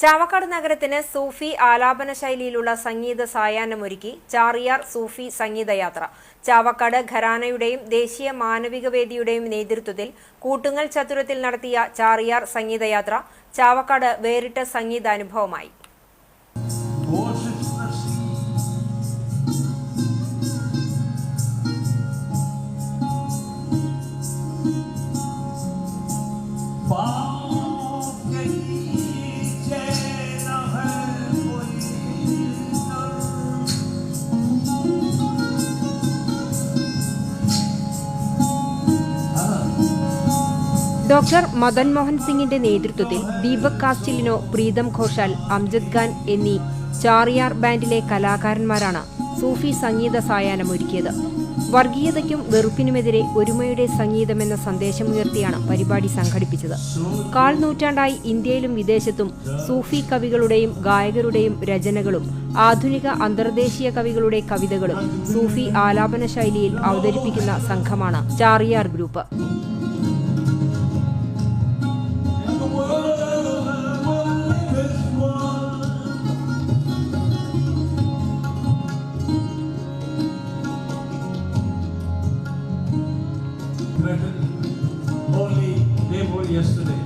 ചാവക്കാട് നഗരത്തിന് സൂഫി ആലാപന ശൈലിയിലുള്ള സംഗീത സായാഹ്നമൊരുക്കി ചാറിയാർ സൂഫി സംഗീതയാത്ര ചാവക്കാട് ഖരാനയുടെയും ദേശീയ മാനവിക വേദിയുടെയും നേതൃത്വത്തിൽ കൂട്ടുങ്ങൽ ചതുരത്തിൽ നടത്തിയ ചാറിയാർ സംഗീതയാത്ര ചാവക്കാട് വേറിട്ട സംഗീതാനുഭവമായി. ഡോക്ടർ മദൻ മോഹൻ സിംഗിന്റെ നേതൃത്വത്തിൽ ദീപക് കാസ്റ്റിലിനോ പ്രീതം ഘോഷാൽ അംജദ് ഖാൻ എന്നീ ചാറിയാർ ബാൻഡിലെ കലാകാരന്മാരാണ് സൂഫി സംഗീത സായാഹ്നം ഒരുക്കിയത് വർഗീയതയ്ക്കും വെറുപ്പിനുമെതിരെ ഒരുമയുടെ സംഗീതമെന്ന സന്ദേശമുയർത്തിയാണ് പരിപാടി സംഘടിപ്പിച്ചത്. കാൽ നൂറ്റാണ്ടായി ഇന്ത്യയിലും വിദേശത്തും സൂഫി കവികളുടെയും ഗായകരുടെയും രചനകളും ആധുനിക അന്തർദേശീയ കവികളുടെ കവിതകളും സൂഫി ആലാപന ശൈലിയിൽ അവതരിപ്പിക്കുന്ന സംഘമാണ് Chariyar group. Only day before yesterday.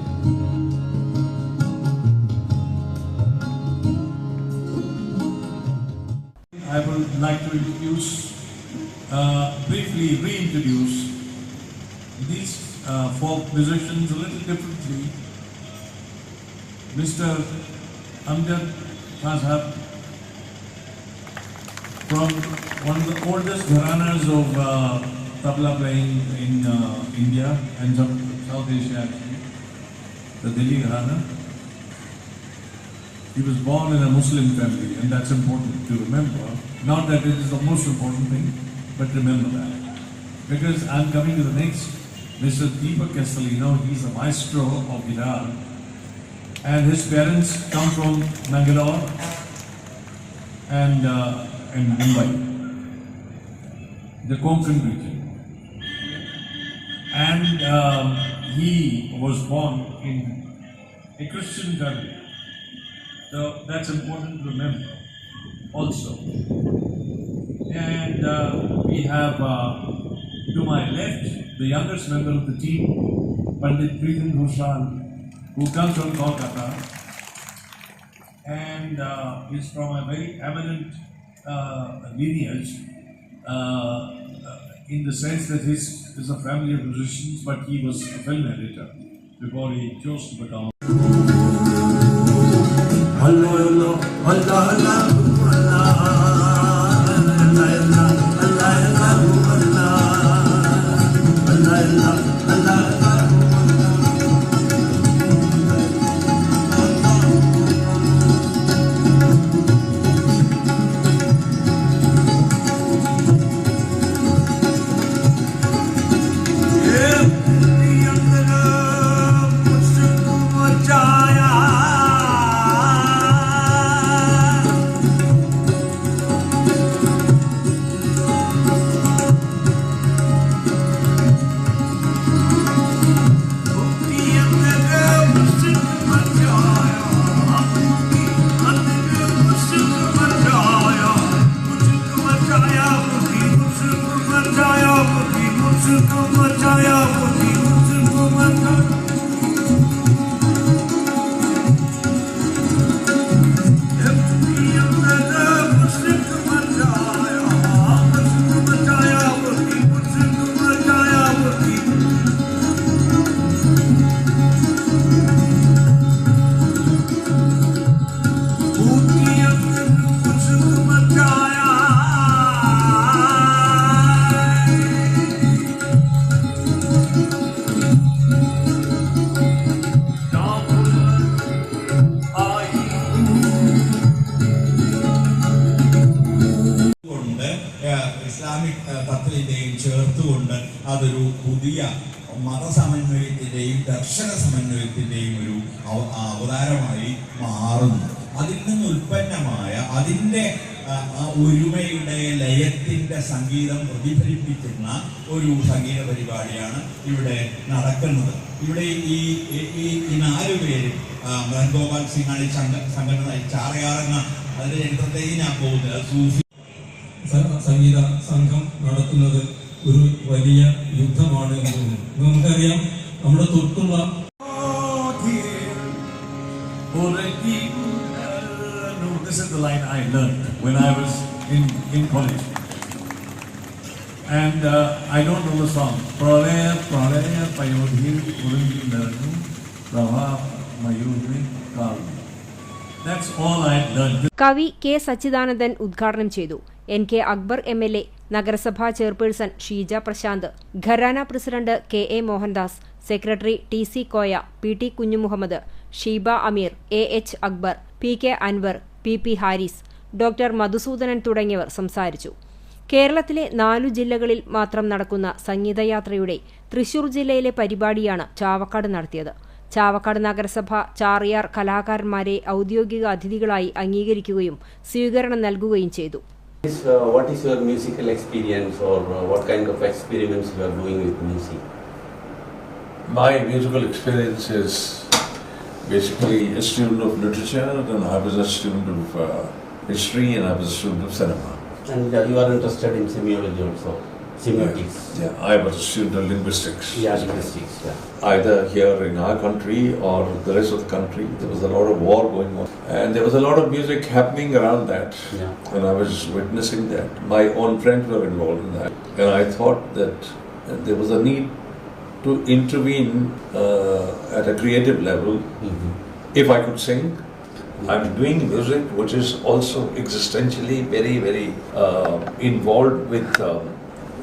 I would like to introduce, uh, briefly reintroduce these uh, folk musicians a little differently. Mr. Amjad Mazhab from one of the oldest gharanas of uh, tabla playing in uh, India and South Asia actually, the Delhi Gharana. He was born in a Muslim family and that's important to remember. Not that it is the most important thing, but remember that. Because I'm coming to the next, Mr. Deepak Castellino, he's a maestro of guitar and his parents come from Bangalore and, uh, and Mumbai, the Konkan region. And um, he was born in a Christian family. So that's important to remember also. And uh, we have uh, to my left the youngest member of the team, Pandit Preetham Ghoshal, who comes from Kolkata and uh, is from a very eminent uh, lineage uh, uh, in the sense that his is a family of musicians, but he was a film editor before he chose to become. Allah Allah Allah Allah അതൊരു പുതിയ മതസമന്വയത്തിന്റെയും ദർശന സമന്വയത്തിന്റെയും ഒരു അവതാരമായി മാറുന്നു. അതിൽ നിന്ന് ഉൽപ്പന്നമായ അതിന്റെ ഒരുമയുടെ ലയത്തിന്റെ സംഗീതം പ്രതിഫലിപ്പിക്കുന്ന ഒരു സംഗീത പരിപാടിയാണ് ഇവിടെ നടക്കുന്നത്. ഇവിടെ ഈ ഈ- നാല് പേര് മദൻ ഗോപാൽ സിംഗാണ് സംഘടന ചാറയാറെന്ന അതിന്റെ എന്റർടൈനാ പോകുന്നത്. സൂഫി സംഗീത സംഘം നടത്തുന്നത് ഒരു വലിയ യുദ്ധമാണ് എന്ന് തോന്നുന്നു നമുക്കറിയാം നമ്മുടെ തൊട്ടുള്ള No, this is the line I learned when I was in, in college. And uh, I don't know the song. Pralaya, pralaya, payodhi, urungi, naranu, prava, mayurvi, kalvi. That's all I learned. കവി K Sachidanandan ഉദ്ഘാടനം ചെയ്തു N K Akbar M L A നഗരസഭാ chairperson Sheeja Prashanth Gharana president K A Mohandas secretary T C Koya P T Kunjumuhammed Sheeba Ameer A H Akbar P K Anwar P P Haris doctor Madhusoodanan തുടങ്ങിയവർ സംസാരിച്ചു. കേരളത്തിലെ നാലു ജില്ലകളിൽ മാത്രം നടക്കുന്ന സംഗീതയാത്രയുടെ തൃശൂർ ജില്ലയിലെ പരിപാടിയാണ് ചാവക്കാട് നടത്തിയത്. ചാവക്കാട് നഗരസഭ ചാറിയാർ കലാകാരന്മാരെ ഔദ്യോഗിക അതിഥികളായി അംഗീകരിക്കുകയും സ്വീകരണം നൽകുകയും ചെയ്തു. Is, uh, what is your musical experience or uh, what kind of experiments you are doing with music? My musical experience is basically a student of literature, and I was a student of uh, history, and I was a student of cinema. And uh, you are interested in semiology also, semiotics. Yeah, I was a student of linguistics. Yeah, linguistics. Yeah. Either here in our country or the rest of the country, there was a lot of war going on, and there was a lot of music happening around that. Yeah. And I was witnessing that. My own friends were involved in that, and I thought that there was a need to intervene uh, at a creative level Mhm. if I could sing. I'm doing music which is also existentially very, very uh, involved with um,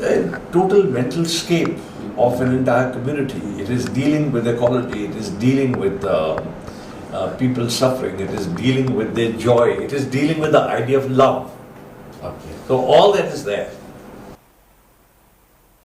a total mental scape of an entire community. It is dealing with ecology, it is dealing with uh, uh, people suffering, it is dealing with their joy, it is dealing with the idea of love. Okay. So all that is there.